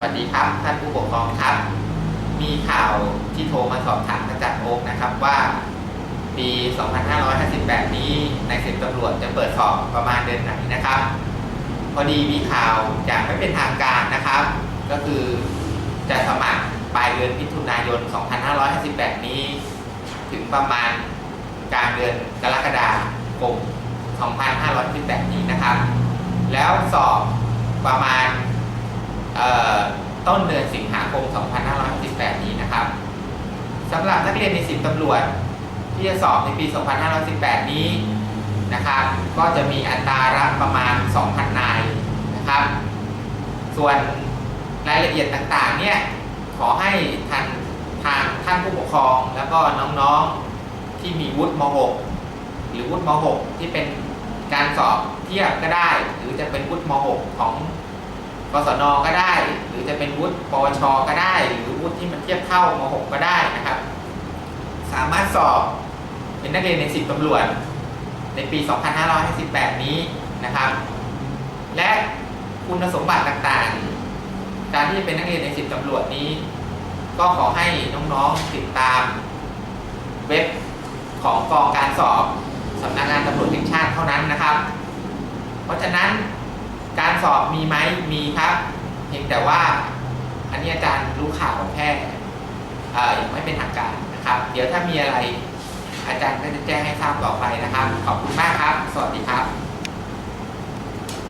สวัสดีครับท่านผู้ปกครองครับ มีข่าวที่โทรมาสอบถามมาจากโอ๊กนะครับว่า ปี 2558 นี้ในสิบตำรวจจะเปิดสอบประมาณเดือนไหนนะครับ พอดีมีข่าวจากไม่เป็นทางการนะครับ ก็คือจะสมัครปลายเดือนมิถุนายน 2558 นี้ ถึงประมาณกลางเดือนกรกฎาคม 2558 นี้นะครับ แล้วสอบประมาณ ต้นเดือนสิงหาคม 2568 นี้นะครับสำหรับนักเรียนในสิบตำรวจ ที่จะสอบในปี 2518 นี้นะครับ ก็จะมีอัตรารับประมาณ 2,000 นายนะครับ ส่วนรายละเอียดต่างๆ เนี่ย ขอให้ทางทางท่านผู้ปกครอง แล้วก็น้องๆที่มีวุฒิม .6 หรือวุฒิม .6 ที่เป็นการสอบเทียบก็ได้ หรือจะเป็นวุฒิม .6 ของ กศนก็ได้ หรือจะเป็นวุฒิปวช ก็ได้ หรือวุฒิที่มันเทียบเท่ามหกก็ได้นะครับ สามารถสอบเป็นนักเรียนในสิบตำรวจ ในปี 2558 นี้นะครับ และคุณสมบัติต่างๆ การที่จะเป็นนักเรียนในสิบตำรวจนี้ ก็ขอให้น้องๆติดตามเว็บของกองการสอบสำนักงานตำรวจแห่งชาติเท่านั้นนะครับ เพราะฉะนั้นกา สอบมีไหมมีครับ เพียงแต่ว่าอันนี้อาจารย์รู้ข่าวแค่ยังไม่เป็นทางการนะครับ เดี๋ยวถ้ามีอะไรอาจารย์ก็จะแจ้งให้ทราบต่อไปนะครับขอบคุณมากครับสวัสดีครับ